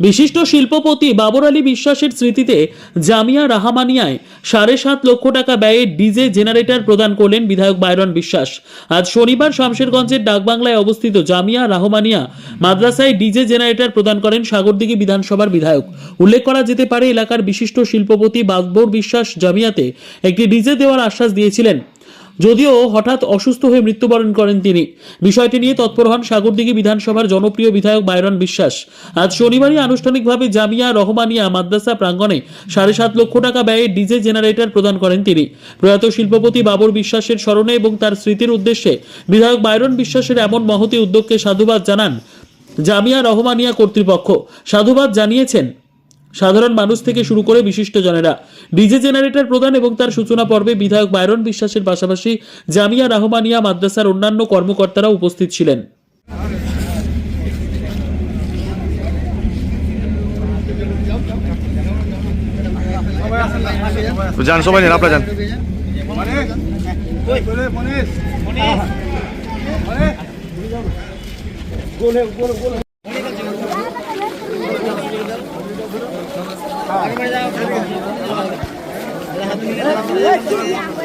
বিশিষ্ট শিল্পপতি বাবর আলী বিশ্বাসের স্মৃতিতে জামিয়া রাহামানিয়ায় সাড়ে সাত লক্ষ টাকা ব্যয়ে ডিজে জেনারেটর প্রদান করলেন বিধায়ক বাইরন বিশ্বাস। আজ শনিবার শামশেরগঞ্জের ডাকবাংলায় অবস্থিত জামিয়া রাহমানিয়া মাদ্রাসায় ডিজে জেনারেটর প্রদান করেন সাগরদিঘি বিধানসভার বিধায়ক। উল্লেখ করা যেতে পারে, এলাকার বিশিষ্ট শিল্পপতি বাবর বিশ্বাস জামিয়াতে একটি ডিজে দেওয়ার আশ্বাস দিয়েছিলেন। যদিও হঠাৎ অসুস্থ হয়ে মৃত্যুবরণ করেন তিনি। বিষয়টি নিয়ে তৎপর হন সাগরদিঘি বিধানসভার জনপ্রিয় বিধায়ক বাইরন বিশ্বাস। আজ শনিবারই আনুষ্ঠানিকভাবে জামিয়া রহমানিয়া মাদ্রাসা প্রাঙ্গণে সাড়ে সাত লক্ষ টাকা ব্যয়ে ডিজে জেনারেটর প্রদান করেন তিনি। প্রয়াত শিল্পপতি বাবর বিশ্বাসের স্মরণে এবং তার স্মৃতির উদ্দেশ্যে বিধায়ক বাইরন বিশ্বাসের এমন মহতি উদ্যোগকে সাধুবাদ জানান জামিয়া রহমানিয়া কর্তৃপক্ষ। সাধুবাদ জানিয়েছেন সাধারণ মানুষ থেকে শুরু করে বিশিষ্টজনেরা। ডিজে জেনারেটর প্রদান এবং তার সূচনা পর্বে বিধায়ক বাইরন বিশ্বাসের পাশাপাশি জামিয়া রহমানিয়া মাদ্রাসার অন্যান্য কর্মকর্তারা উপস্থিত ছিলেন। যান সবাই নেন আপনারা যান। Hãy subscribe لا